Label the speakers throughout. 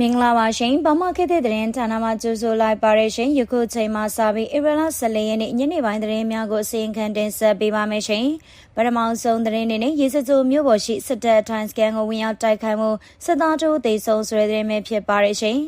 Speaker 1: မင်္ဂလာပါရှင်ဗမာခေတ်တဲ့သတင်းဌာနမှာကြိုဆိုလိုက်ပါရရှင်ယခုချိန်မှာစပြီးဧပြီလ14ရက်နေ့ညနေပိုင်းသတင်းများကိုအစီအခံတင်ဆက်ပေးပါမယ်ရှင် ပထမဆုံးသတင်းတွေနဲ့ရေစကြိုမြို့ပေါ်ရှိစစ်တပ်ထိုင်းစကန်ကိုဝင်ရောက်တိုက်ခိုက်မှုစစ်သားတို့တေဆုံဆွဲတဲ့သတင်းပဲဖြစ်ပါရရှင်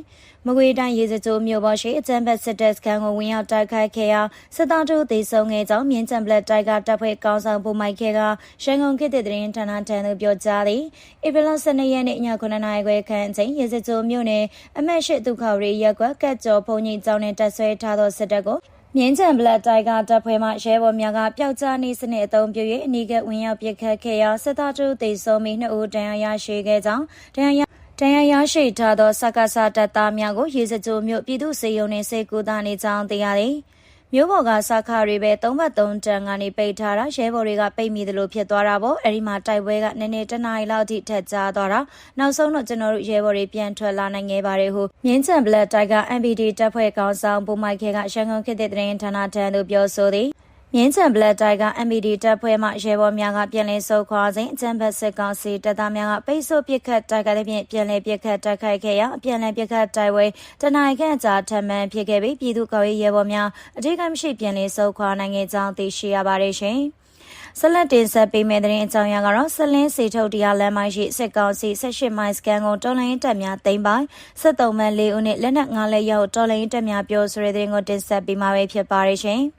Speaker 1: မကွေးတိုင်းရေစကြိုမြို့ပေါ်ရှိအကြံဘက်စစ်တပ်စကန်ကိုဝင်ရောက်တိုက်ခိုက်ခဲ့ရာစစ်သားတို့တေဆုံခဲ့ကြောင်းမြင်းချံပလက်တိုက်ကတပ်ဖွဲ့ကောင်းဆောင်ပုံမိုက်ခဲကရန်ကုန်ခေတ်တဲ့သတင်းဌာနထံသို့ပြောကြားသည်ဧပြီလ12ရက်နေ့ည9:00နာရီခွဲခန့်အချိန်ရေစကြိုမြို့နယ်အမတ်ရှိဒုက္ခရီရက်ကွက်ကတ်ကျော်ဘုံကြီးကျောင်းနဲ့တက်ဆွဲထားသောစစ်တပ်ကို မြင်းချံဘလက်တိုက်ကတပ်ဖွဲ့မှရဲဘော်များကပျောက်ကြားနေစနစ်အုံပြု၍အနီးကဝင်ရောက်ပစ်ခတ်ခဲ့ရာစစ်သားတို့တေဆုံးပြီးနှစ်ဦးတန်ရာရရှိခဲ့ကြောင်းတန်ရာတန်ရာရရှိထားသောစက္ကစတပ်သားများကိုရေစကြိုမြို့ပြည်သူ့စေယုံနှင့်စေကူသားနေကြောင်းသိရသည်။ မြို့ပေါ်ကစခါတွေပဲ၃ဘတ်၃တန်ကနေပိတ်ထားတာရဲဘော်တွေကပိတ်မိသလိုဖြစ်သွားတာပေါ့။အဲဒီမှာတိုက်ပွဲကနည်းနည်းတနားရီလောက်ထိထက်ကြသွားတာ။နောက်ဆုံးတော့ကျွန်တော်တို့ရဲဘော်တွေပြန်ထွက်လာနိုင်ခဲ့ပါတယ်ဟုမြင်းချံဘလက်တိုက်က MPD တပ်ဖွဲ့ကောင်ဆောင်ပုံမိုက်ခဲကရန်ကုန်ခေတ်တဲ့သတင်းဌာနထံသို့ပြောဆိုသည်။ မြင်းချံဘလက်တိုက်က MPD တပ်ဖွဲ့မှရဲဘော်များကပြန်လည်ဆုတ်ခွာစဉ်အကြံဘတ်စစ်ကောင်စီတပ်သားများကပိတ်ဆို့ပစ်ခတ်တိုက်ခိုက်တဲ့ဖြင့်ပြန်လည်ပစ်ခတ်တိုက်ခိုက်ခဲ့ရာအပြန်လည်ပစ်ခတ်တိုက်ပွဲတနင်္ဂနွေကြာထမှန်ဖြစ်ခဲ့ပြီးပြည်သူ့ကော်ရေးရဲဘော်များအထူးကမရှိပြန်လည်ဆုတ်ခွာနိုင်ခဲ့ကြောင်းသိရှိရပါတယ်ရှင်။ဆက်လက်တင်ဆက်ပေးမယ့်သတင်းအကြောင်းအရာကတော့ဆလင်းစီထုတ်တရားလမ်းမရှိစစ်ကောင်စီ18မိုင်စကန်ကိုတော်လိုင်းတပ်များတင်ပိုင်73မှန်4ဦးနဲ့လက်နက်9လက်ရောက်တော်လိုင်းတပ်များပြောဆိုတဲ့သတင်းကိုတင်ဆက်ပေးမှာဖြစ်ပါတယ်ရှင်။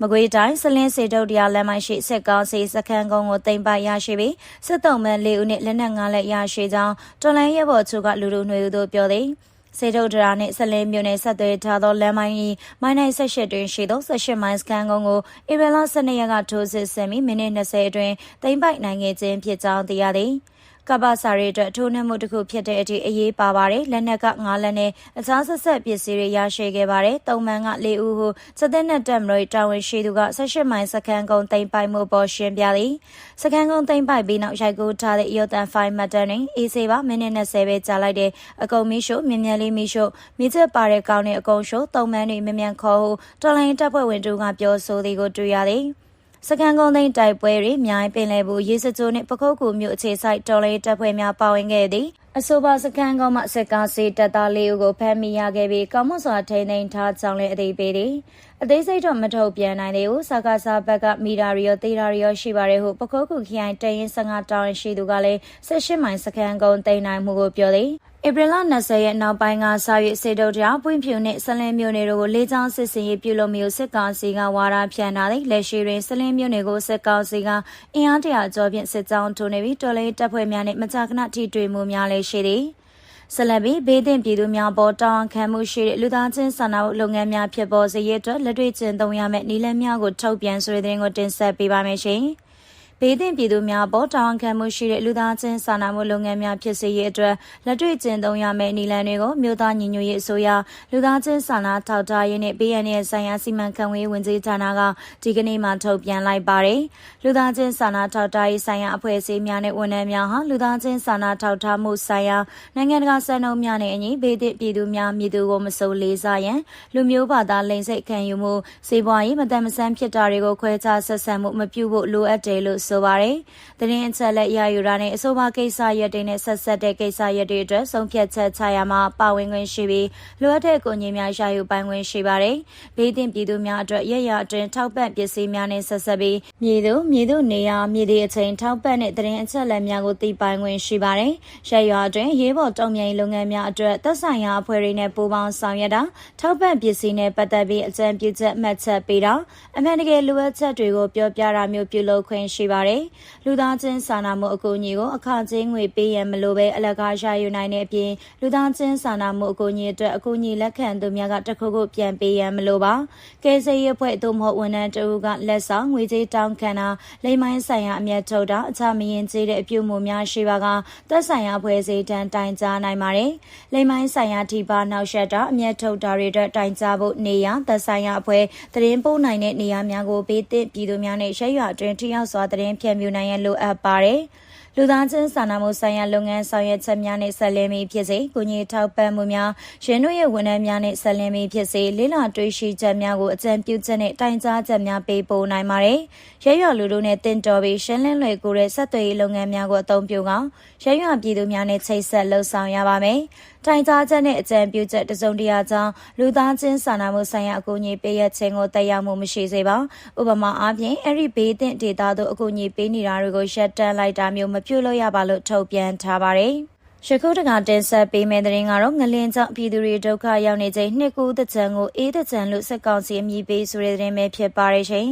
Speaker 1: မကွေးတိုင်းစလင်းစေတုတ်တရားလမ်းမရှိစစ်ကောင်းစီစခန်းကုန်းကိုတင်ပိုက်ရရှိပြီးစစ်တုံးမန်၄ဦးနဲ့လက်နက်၅လက်ရရှိကြောင်းတော်လိုင်းရဲဘော်ချုပ်ကလူလူနှွေဦးတို့ပြောသည်စေတုတ်ဒရာနှင့်ဆလင်းမြို့နယ်ဆက်သွယ်ထားသောလမ်းမိုင်း၏မိုင်းနိုင်ဆက်ရှစ်တွင်ရှိသောဆက်ရှစ်မိုင်းစကန်ကုန်းကိုဧပြီလ12ရက်ကထိုးစစ်ဆင်ပြီးမိနစ်20အတွင်းတိမ့်ပိုက်နိုင်ခဲ့ခြင်းဖြစ်ကြောင်းသိရသည်။ ကပ္ပစာရေးအတွက်ထိုးနှက်မှုတစ်ခုဖြစ်တဲ့အထိအရေးပါပါတယ်လက်နက်က9လက်နဲ့အခြားဆက်ဆက်ပစ္စည်းတွေရရှိခဲ့ပါတယ်တုံမှန်က4ဦးဟုစတဲ့နဲ့တက်မလို့တာဝန်ရှိသူက18မိုင်စခန်းကုန်းတိမ့်ပိုက်မှုပေါ်ရှင်းပြသည်စခန်းကုန်းတိမ့်ပိုက်ပြီးနောက်ရိုက်ကူးထားတဲ့ယောတန်5မတ်တန်တွင်အေးစေးပါမိနစ်20ပဲကြာလိုက်တဲ့အကုံမီရှို့မြင်မြန်လေးမီရှို့မိချက်ပါတဲ့ကောင်းတဲ့အကုံရှို့တုံမှန်တွေမြင်မြန်ခေါ်ဟုတော်လိုင်းတပ်ဖွဲ့ဝင်တို့ကပြောဆိုသည်ကိုတွေ့ရသည် စကန်ကုန်းသိန်းတိုက်ပွဲတွေမြိုင်ပင်လယ်ဘူးရေစကြိုနှင့်ပခုတ်ကူမြို့အခြေဆိုင်တော်လေးတပ်ဖွဲ့များပါဝင်ခဲ့သည် အဆိုပါစကန်ကုန်းမှစကားစီတပ်သားလေးဦးကိုဖမ်းမိရခဲ့ပြီးကောင်းမွန်စွာထိန်းသိမ်းထားကြောင်းလည်းအသိပေးသည်အသေးစိတ်တော့မထုတ်ပြန်နိုင်သေးဘူးစကားစားဘက်ကမီတာရီယောသေတာရီယောရှိပါတယ်ဟုပခုတ်ကူခရိုင်တရင်15တောင်ရှိသူကလည်း18မိုင်စကန်ကုန်းတိန်နိုင်မှုကိုပြောသည်ဧပြီလ20ရက်နောက်ပိုင်းကစာရွက်စေတုတ်တရားပွင့်ဖြူနဲ့ဆလင်းမျိုးနယ်တို့ကိုလေးချောင်းစစ်စင်ရေးပြုလုပ်မျိုးစစ်ကောင်စီကဝါဒဖြန့်ထားတဲ့လက်ရှိတွင်ဆလင်းမျိုးနယ်ကိုစစ်ကောင်စီကအင်အားတရာကျော်ဖြင့်စစ်ကြောင်းထိုးနေပြီးတော်လေးတပ်ဖွဲ့များနဲ့မကြာခဏထိတွေ့မှုများလည်းရှိသည်ဆလဘီဘေးတင်ပြည်သူများပေါ်တောင်းခံမှုရှိတဲ့လူသားချင်းစာနာမှုလုပ်ငန်းများဖြစ်ပေါ်စေရတဲ့လက်တွေ့ကျင့်သုံးရမယ့်နည်းလမ်းများကိုထုတ်ပြန်ဆိုတဲ့သတင်းကိုတင်ဆက်ပေးပါမယ်ရှင်။ ဘေးသင့်ပြည်သူများပေါ်တာဝန်ခံမှုရှိတဲ့လူသားချင်းစာနာမှုလုပ်ငန်းများဖြစ်စေရေးအတွက်လက်တွေ့ကျင့်သုံးရမယ့်နည်းလမ်းတွေကိုမြို့သားညီညွတ်ရေးအစိုးရလူသားချင်းစာနာထောက်ထားရေးနဲ့ BNN ဆိုင်ရာစီမံခန့်ခွဲဝင်ကြီးဌာနကဒီကနေ့မှထုတ်ပြန်လိုက်ပါတယ်။လူသားချင်းစာနာထောက်ထားရေးဆိုင်ရာအဖွဲ့အစည်းများနဲ့ဝန်ထမ်းများဟာလူသားချင်းစာနာထောက်ထားမှုဆိုင်ရာနိုင်ငံတကာစံနှုန်းများနဲ့အညီဘေးသင့်ပြည်သူများမြည်သူကိုမစိုးလေးစားရန်လူမျိုးဘာသာလိင်စိတ်ခံယူမှုစေပွားရေးမတန်မဆန်းဖြစ်တာတွေကိုခွဲခြားဆက်ဆံမှုမပြုဖို့လိုအပ်တယ်လို့ဆိုပါတယ်။သတင်းအချက်လက်ရယူတာနဲ့အဆိုပါကိစ္စရပ်တွေနဲ့ဆက်ဆက်တဲ့ကိစ္စရပ်တွေအတွက်ဆုံးဖြတ်ချက်ချရမှာပါဝင်ခွင့်ရှိပြီးလိုအပ်တဲ့ကိုကြီးများရယူပိုင်ခွင့်ရှိပါတယ်။ဘေးတင်ပြည်သူများအတွက်ရရအတွင်းထောက်ပံ့ပစ္စည်းများနဲ့ဆက်ဆက်ပြီးမြေသူမြေသူနေရာမြေဒီအချိန်ထောက်ပံ့တဲ့သတင်းအချက်လက်များကိုသိပိုင်ခွင့်ရှိပါတယ်။ရရအတွင်းရေးပေါ်တုံ့ပြန်လုပ်ငန်းများအတွက်သက်ဆိုင်ရာအဖွဲ့တွေနဲ့ပူးပေါင်းဆောင်ရွက်တာထောက်ပံ့ပစ္စည်းနဲ့ပတ်သက်ပြီးအကြံပြုချက်မှတ်ချက်ပေးတာအမှန်တကယ်လိုအပ်ချက်တွေကိုပြောပြတာမျိုးပြုလုပ်ခွင့်ရှိပါတယ်လူသားချင်းစာနာမှုအကူအညီကိုအခကြေးငွေပေးရန်မလိုဘဲအလကားရယူနိုင်တဲ့အပြင်လူသားချင်းစာနာမှုအကူအညီအတွက်အကူအညီလက်ခံသူများကတခုခုပြန်ပေးရန်မလိုပါကယ်ဆယ်ရေးအဖွဲ့သို့မဟုတ်ဝန်ထမ်းတဦးကလက်ဆောင်ငွေကြေးတောင်းခံတာလိမ်မိုင်းဆိုင်ရာအမျက်ထုတ်တာအခြားမရင်ကျေးတဲ့အပြုမှုများရှိပါကသက်ဆိုင်ရာဖွဲ့စည်းတန်းတိုင်ကြားနိုင်ပါတယ်လိမ်မိုင်းဆိုင်ရာထိပါနောက်ဆက်တာအမျက်ထုတ်တာတွေအတွက်တိုင်ကြားဖို့နေရသက်ဆိုင်ရာအဖွဲ့သတင်းပို့နိုင်တဲ့နေရာများကိုပေးသည့်ပြည်သူများနဲ့ရက်ရွာအတွင်းထိရောက်စွာသတင်းဖြန့်ဖြူနိုင်ရန်လိုအပ်ပါတယ်။လူသားချင်းစာနာမှုဆိုင်ရာလုပ်ငန်းဆောင်ရွက်ချက်များနဲ့ဆက်လင်းပြီးဖြစ်စေ၊ကုညီထောက်ပံ့မှုများရင်းတို့ရဲ့ဝန်ထမ်းများနဲ့ဆက်လင်းပြီးဖြစ်စေလေးလာတွေးရှိချက်များကိုအကြံပြုချက်နဲ့တိုင်ကြားချက်များပေးပို့နိုင်ပါတယ်။ရရွာလူတို့နဲ့တင်တော်ပြီးရှင်းလင်းလွယ်ကူတဲ့ဆက်သွယ်ရေးလုပ်ငန်းများကိုအသုံးပြုကောင်ရရွာပြည်သူများနဲ့ချိတ်ဆက်လှုပ်ဆောင်ရပါမယ်။ တိုင်ကြားချက်နဲ့အကြံပြုချက်တစုံတရာကြောင့်လူသားချင်းစာနာမှုဆိုင်ရာအကူအညီပေးရခြင်းကိုတက်ရောက်မှုမရှိစေပါဥပမာအားဖြင့်အဲ့ဒီဘေးသင့်ဒေသသို့အကူအညီပေးနေတာတွေကိုရှက်တန်းလိုက်တာမျိုးမပြုလုပ်ရပါလို့ထုတ်ပြန်ထားပါတယ်ရခုတကတင်ဆက်ပေးမယ့်တဲ့ရင်ကတော့ငလင်းကြောင့်ပြည်သူတွေဒုက္ခရောက်နေချိန်နှစ်ကူးတကြံကိုအေးတကြံလို့စက်ကောင်စီအမည်ပေးဆိုတဲ့တဲ့ပဲဖြစ်ပါရဲ့ရှင်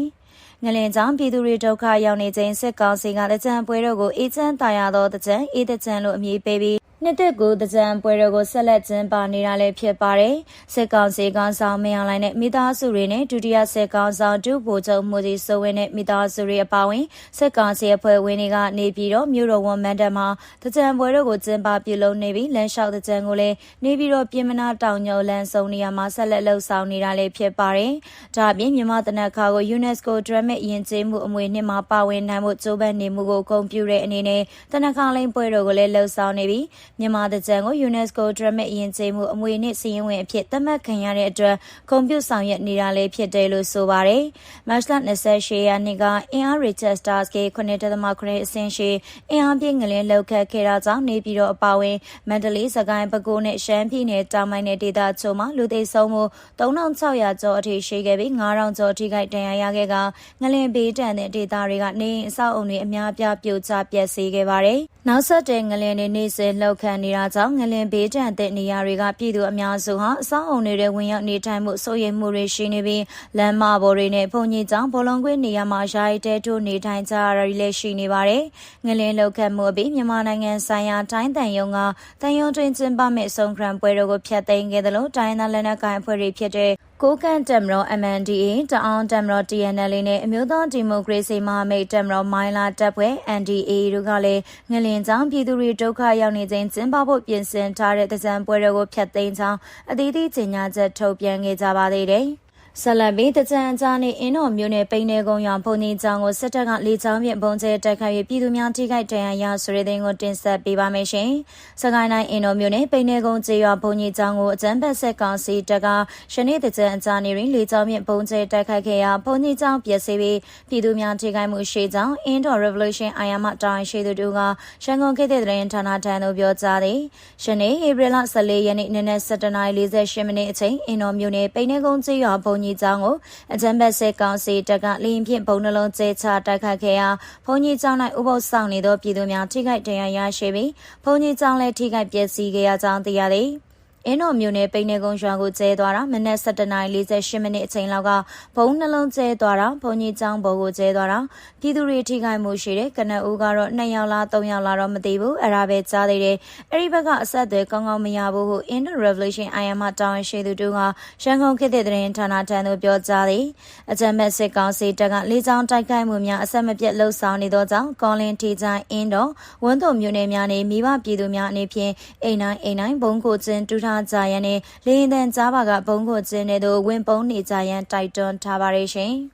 Speaker 1: ငလင်ကြောင့်ပြည်သူတွေဒုက္ခရောက်နေချိန်စစ်ကောင်စီကတကြံပွဲတော်ကိုအေးချမ်းတာယာသောတကြံအေးတကြံလို့အမည်ပေးပြီး နှစ်သက်ကိုတကြံပွဲတော်ကိုဆက်လက်ကျင်းပနေတာလည်းဖြစ်ပါတယ်စစ်ကောင်စီကောင်ဆောင်မင်းအောင်လိုင်းနဲ့မိသားစုတွေနဲ့ဒုတိယစစ်ကောင်ဆောင်ဒုဗိုလ်ချုပ်မှုကြီးစိုးဝင်းနဲ့မိသားစုတွေအပါအဝင်စစ်ကောင်စီအဖွဲ့ဝင်တွေကနေပြီးတော့မြို့တော်ဝန်မန္တမှာတကြံပွဲတော်ကိုကျင်းပပြုလုပ်နေပြီးလမ်းလျှောက်တကြံကိုလည်းနေပြီးတော့ပြင်မနာတောင်ညိုလန်းစုံနေရာမှာဆက်လက်လှုပ်ဆောင်နေတာလည်းဖြစ်ပါတယ်ဒါအပြင်မြန်မာတနက်ခါကို UNESCO ဒရမစ်ယဉ်ကျေးမှုအမွေနှစ်မှာပါဝင်နိုင်မှုကြိုးပမ်းနေမှုကိုဂုဏ်ပြုတဲ့အနေနဲ့တနက်ခါလိန်ပွဲတော်ကိုလည်းလှုပ်ဆောင်နေပြီးမြန်မာတကြံကို UNESCO ဒရမစ်ယဉ်ကျေးမှုအမွေနှစ်စီရင်ဝင်အဖြစ်သတ်မှတ်ခံရတဲ့အတွက်ဂုဏ်ပြုဆောင်ရွက်နေတာလည်းဖြစ်တယ်လို့ဆိုပါတယ်။မတ်လ28ရက်နေ့ကအင်အား Richesters က9.9အဆင့်ရှိအင်အားပြည့်ငလင်းလောက်ခတ်ခဲ့တာကြောင့်နေပြည်တော်အပါဝင်မန္တလေးစကိုင်းပဲခူးနဲ့ရှမ်းပြည်နယ်တောင်ပိုင်းနယ်ဒေသချို့မှာလူသိဆုံးမှု3600ကျော်အထိရှိခဲ့ပြီး9000ကျော်အထိခိုက်ဒဏ်ရာရခဲ့ကငလင်းဘေးတန်တဲ့ဒေသတွေကနေအဆောက်အုံတွေအများပြားပြိုကျပျက်စီးခဲ့ပါတယ်။ နောက်ဆက်တဲ့ငလင်းတွေနေစဉ်လောက်ခတ်နေတာကြောင့်ငလင်ဘေးတံတဲ့နေရာတွေကပြည်သူအများစုဟာအဆောက်အုံတွေဝင်ရောက်နေထိုင်မှုစိုးရိမ်မှုတွေရှိနေပြီးလမ်းမပေါ်တွေနဲ့ဘုံကြီးကျောင်းဘောလုံးကွင်းနေရာမှာယာယီတဲထိုးနေထိုင်ကြရတာတွေလည်းရှိနေပါတယ်။ငလင်လောက်ခတ်မှုအပြီးမြန်မာနိုင်ငံဆိုင်ရာတိုင်းတန်ယုံကတန်ယုံတွင်ကျင်းပမဲ့ဆုံခရံပွဲတော်ကိုဖျက်သိမ်းခဲ့တယ်လို့တိုင်းသားလက်နက်ကိုင်အဖွဲ့တွေဖြစ်တဲ့ကိုကန့်တမရော MNDA တအောင်တမရော TNL နဲ့အမျိုးသားဒီမိုကရေစီမဟာမိတ်တမရောမိုင်းလာတပ်ဖွဲ့ NDA တို့ကလည်းငလင်ကြောင့်ပြည်သူတွေဒုက္ခရောက်နေခြင်းကျင်းပဖို့ပြင်ဆင်ထားတဲ့တကြံပွဲတွေကိုဖျက်သိမ်းကြောင်းအသီးသီးကြေညာချက်ထုတ်ပြန်ခဲ့ကြပါသေးတယ်။ ဆက်လက်ပြီးတကြံကြားနေအင်းတော်မျိုးနဲ့ပိန်းနေကုန်းရောင်ဖုန်ကြီးကျောင်းကိုစစ်တပ်ကလေကြောင်းဖြင့်ပုံကျဲတိုက်ခိုက်၍ပြည်သူများထိခိုက်ဒဏ်ရာရဆိုတဲ့တဲ့ကိုတင်ဆက်ပေးပါမယ်ရှင်။စကိုင်းတိုင်းအင်းတော်မျိုးနဲ့ပိန်းနေကုန်းကျေးရွာဖုန်ကြီးကျောင်းကိုအကြမ်းဖက်ဆက်ကောင်စီတပ်ကယနေ့တကြံကြားနေတွင်လေကြောင်းဖြင့်ပုံကျဲတိုက်ခိုက်ခဲ့ရာဖုန်ကြီးကျောင်းပျက်စီးပြီးပြည်သူများထိခိုက်မှုရှိကြောင်းအင်းတော် Revolution အာယာမတောင်ရှိသူတို့ကရှန်ကုန်ခေတ်တဲ့သတင်းဌာနထံသို့ပြောကြားသည်။ယနေ့ဧပြီလ14ရက်နေ့နနက်7:48မိနစ်အချိန်အင်းတော်မျိုးနဲ့ပိန်းနေကုန်းကျေးရွာဖုန်ကြီးကျောင်းကိုအကြမ်းဖက်စစ်ကောင်စီတပ်ကလင်းဖြင့်ဘုံနှလုံးကျဲချတိုက်ခတ်ခဲ့ရာဘုံကြီးကျောင်း၌ဥပုသ်ဆောင်နေသောပြည်သူများထိခိုက်ဒဏ်ရာရရှိပြီးဘုံကြီးကျောင်းလည်းထိခိုက်ပျက်စီးခဲ့ရကြောင်းသိရသည်။ အင်းတော်မြို့နယ်ပိန်းနေကုန်းရွာကိုကျဲသွားတာမနက်7:48မိနစ်အချိန်လောက်ကဘုံနှလုံးကျဲသွားတာဘုံကြီးကျောင်းဘော်ကိုကျဲသွားတာပြည်သူတွေထိခိုက်မှုရှိတဲ့ကနအူးကတော့2ယောက်လား3ယောက်လားတော့မသိဘူးအဲ့ဒါပဲကြားသေးတယ်အဲ့ဒီဘက်ကအဆက်အသွယ်ကောင်းကောင်းမရဘူးဟု In the Revolution IAM တောင်းရှိသူတို့ကရန်ကုန်ခေတ်တဲ့သတင်းဌာနထံသို့ပြောကြားသည်အကြမ်းမဲ့စစ်ကောင်စီတပ်ကလေကြောင်းတိုက်ခိုက်မှုများအဆက်မပြတ်လှုပ်ဆောင်နေသောကြောင့်ကောလင်းထီချိုင်းအင်းတော်ဝန်းတုံမြို့နယ်များနေမိဘပြည်သူများအနေဖြင့်အိမ်တိုင်းအိမ်တိုင်းဘုံကိုကျင်းတူထားကြရန်နဲ့လေရင်တန်ကြားပါကဘုံကိုကျင်းတဲ့သို့ဝင်ပုံးနေကြရန်တိုက်တွန်းထားပါရရှင်။